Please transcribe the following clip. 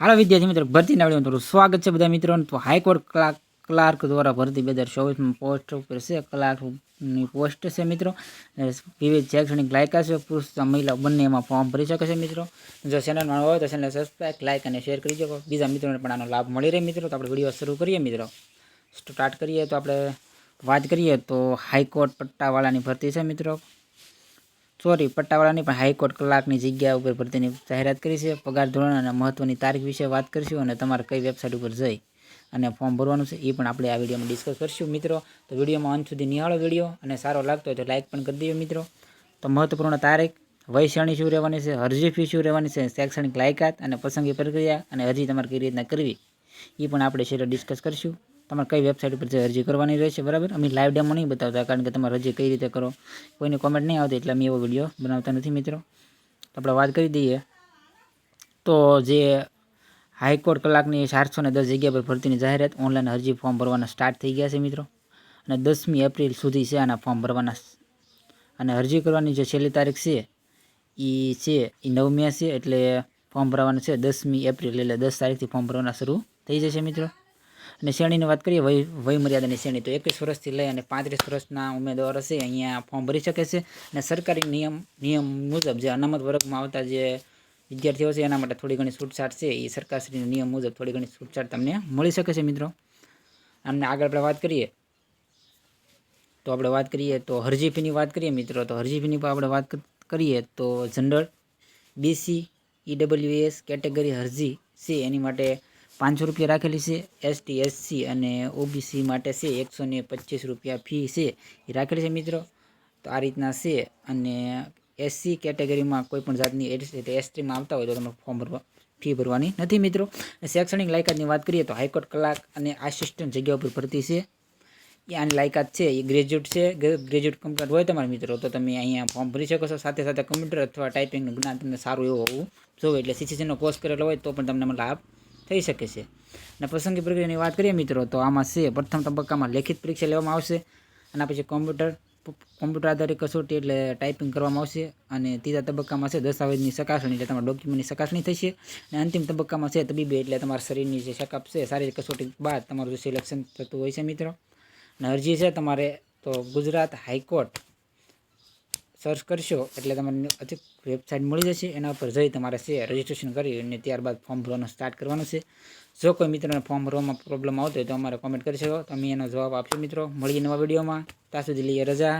હાલો વિદ્યાર્થી મિત્રો ભરતીના વીડિયો તમારું સ્વાગત છે બધા મિત્રોને. તો હાઈકોર્ટ ક્લાર્ક ક્લાર્ક દ્વારા ભરતી બે હજાર ચોવીસમાં પોસ્ટ ઉપર છે, ક્લાર્કની પોસ્ટ છે મિત્રો. વિવિધ શૈક્ષણિક લાયકા છે, પુરુષ મહિલા બંને એમાં ફોર્મ ભરી શકે છે મિત્રો. જો ચેનલમાં હોય તો ચેનલ સબસ્ક્રાઈબ લાઇક અને શેર કરી શકો. બીજા મિત્રોને પણ આનો લાભ મળી રહે મિત્રો. તો આપણે વીડિયો શરૂ કરીએ મિત્રો. સ્ટાર્ટ કરીએ તો આપણે વાત કરીએ તો હાઈકોર્ટ પટ્ટાવાળાની ભરતી છે મિત્રો. સોરી પટ્ટાવાળાની પણ હાઈકોર્ટ કલાકની જગ્યા ઉપર ભરતીની જાહેરાત કરી છે. પગાર ધોરણ અને મહત્ત્વની તારીખ વિશે વાત કરીશું અને તમારે કઈ વેબસાઇટ ઉપર જઈ અને ફોર્મ ભરવાનું છે એ પણ આપણે આ વિડીયોમાં ડિસ્કસ કરીશું મિત્રો. તો વિડીયોમાં અંત સુધી નિહાળો વીડિયો અને સારો લાગતો હોય તો લાઇક પણ કરી દેજો મિત્રો. તો મહત્વપૂર્ણ તારીખ વય શ્રેણી શું રહેવાની છે અરજી ફી શું રહેવાની છે, શૈક્ષણિક લાયકાત અને પસંદગી પ્રક્રિયા અને અરજી તમારે કઈ રીતના કરવી એ પણ આપણે છેલ્લે ડિસ્કસ કરીશું. તમારે કઈ વેબસાઇટ ઉપર અરજી કરવાની રહેશે બરાબર? અમે લાઈવ ડેમો નહીં બતાવતા, કારણ કે તમારે અરજી કઈ રીતે કરો? કોઈની કોમેન્ટ નહીં આવતી, એટલે અમે એવો વીડિયો બનાવતા નથી મિત્રો. આપણે વાત કરી દઈએ. તો જે હાઈકોર્ટ કલાકની ચારસો ને દસ જગ્યા પર ભરતીની જાહેરાત ઓનલાઈન અરજી ફોર્મ ભરવાના સ્ટાર્ટ થઈ ગયા છે મિત્રો. અને દસમી એપ્રિલ સુધી છે આના ફોર્મ ભરવાના. અને અરજી કરવાની જે છેલ્લી તારીખ છે એ છે એ નવમી છે, એટલે ફોર્મ ભરવાનું છે દસમી એપ્રિલ, એટલે દસ તારીખથી ફોર્મ ભરવાના શરૂ થઈ જશે મિત્રો. અને શ્રેણીની વાત કરીએ, વય વય મર્યાદાની શ્રેણી તો એકવીસ વર્ષથી લઈ અને પાંત્રીસ વર્ષના ઉમેદવાર હશે, અહીંયા ફોર્મ ભરી શકે છે. અને સરકારી નિયમ નિયમ મુજબ જે અનામત વર્ગમાં આવતા જે વિદ્યાર્થીઓ છે, એના માટે થોડી ઘણી છૂટછાટ છે. એ સરકારશ્રીના નિયમ મુજબ થોડી ઘણી છૂટછાટ તમને મળી શકે છે, મિત્રો. અને આગળ આપણે વાત કરીએ, તો આપણે વાત કરીએ, તો હરજી ફીની વાત કરીએ, મિત્રો, તો હરજી ફીની પર આપણે વાત કરીએ, તો general, B C, E W S category Harji છે, એની માટે પાંચસો રૂપિયા રાખેલી છે. એસટી એસસી અને ઓબીસી માટે છે એકસો ને પચીસ રૂપિયા ફી છે. એ રાખેલી છે મિત્રો. તો આ રીતના છે અને એસસી કેટેગરીમાં કોઈ પણ જાતની એસટીમાં આવતા હોય તો તમે ફોર્મ ભરવા, ફી ભરવાની નથી મિત્રો. શૈક્ષણિક લાયકાતની વાત કરીએ તો હાઈકોર્ટ કલાક અને આસિસ્ટન્ટ જગ્યા ઉપર ભરતી છે. આની લાયકાત છે, એ ગ્રેજ્યુએટ છે. ગ્રેજ્યુએટ કમ્પ્યુટર હોય તમારા મિત્રો તો તમે અહીંયા ફોર્મ ભરી શકો છો. સાથે સાથે કમ્પ્યુટર અથવા ટાઈપિંગનું જ્ઞાન તમને સારું એવું હોવું જોવે એટલે સીસીસીનો કોર્સ કરેલો હોય તો પણ તમને લાભ થઈ શકે છે. અને પસંદગી પ્રક્રિયાની વાત કરીએ મિત્રો, તો આમાં છે, પ્રથમ તબક્કામાં લેખિત પરીક્ષા લેવામાં આવશે અને પછી કોમ્પ્યુટર કોમ્પ્યુટર આધારિત કસોટી એટલે ટાઈપિંગ કરવામાં આવશે અને ત્રીજા તબક્કામાં છે દસ્તાવેજની ચકાસણી, એટલે તમારા ડોક્યુમેન્ટની ચકાસણી થશે અને અંતિમ તબક્કામાં છે તબીબી, એટલે તમારા શરીરની જે ચેકઅપ છે શારીરિક કસોટી બાદ તમારું જે સિલેક્શન થતું હોય છે મિત્રો. અને અરજી છે તમારે, તો ગુજરાત હાઈકોર્ટ સર્ચ કરશો એટલે તમને અચૂક વેબસાઇટ મળી જશે. એના ઉપર જઈ તમારે છે રજિસ્ટ્રેશન કરી અને ત્યારબાદ ફોર્મ ભરવાનું સ્ટાર્ટ કરવાનું છે. જો કોઈ મિત્રોને ફોર્મ ભરવામાં પ્રોબ્લેમ આવતો હોય તો અમારે કોમેન્ટ કરી શકો. તો એનો જવાબ આપશું મિત્રો. મળીએ નવા વિડીયોમાં ત્યાં સુધી લઈએ રજા.